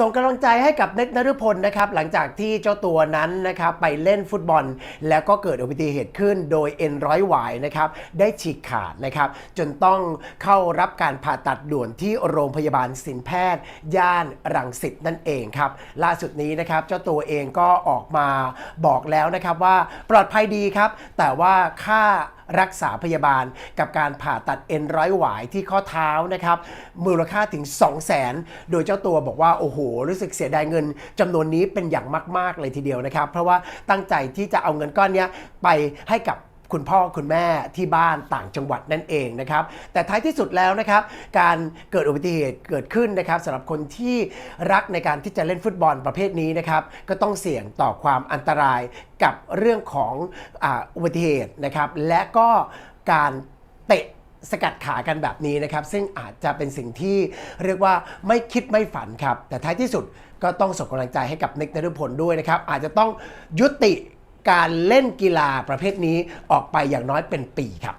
ส่งกำลังใจให้กับเน็ตนฤพลนะครับหลังจากที่เจ้าตัวนั้นนะครับไปเล่นฟุตบอล แล้วก็เกิดอุบัติเหตุขึ้นโดยเอ็นร้อยหวายนะครับได้ฉีกขาดนะครับจนต้องเข้ารับการผ่าตัดด่วนที่โรงพยาบาลสินแพทย์ ย่านรังสิตนั่นเองครับล่าสุดนี้นะครับเจ้าตัวเองก็ออกมาบอกแล้วนะครับว่าปลอดภัยดีครับ แต่ว่าค่า รักษาพยาบาล กับการผ่าตัดเอ็นร้อยหวายที่ข้อเท้านะครับมูลค่าถึง 2 0 0แสนโดยเจ้าตัวบอกว่า โอ้โห รู้สึกเสียดายเงินจำนวนนี้เป็นอย่างมาก ๆ เลยทีเดียวนะครับ เพราะว่าตั้งใจที่จะเอาเงินก้อนนี้ไปให้กับ คุณพ่อคุณแม่ที่บ้านต่างจังหวัดนั่นเองนะครับ แต่ท้ายที่สุดแล้วนะครับ การเกิดอุบัติเหตุเกิดขึ้นนะครับสำหรับคนที่รักในการที่จะเล่นฟุตบอลประเภทนี้นะครับ ก็ต้องเสี่ยงต่อความอันตรายกับเรื่องของอ,อุบัติเหตุนะครับ และก็การเตะสกัดขากันแบบนี้นะครับ ซึ่งอาจจะเป็นสิ่งที่เรียกว่าไม่คิดไม่ฝันครับ แต่ท้ายที่สุดก็ต้องส่งกำลังใจให้กับน็กนฤพลด้วยนะครับ อาจจะต้องยุติ การเล่นกีฬาประเภทนี้ออกไปอย่างน้อยเป็นปีครับ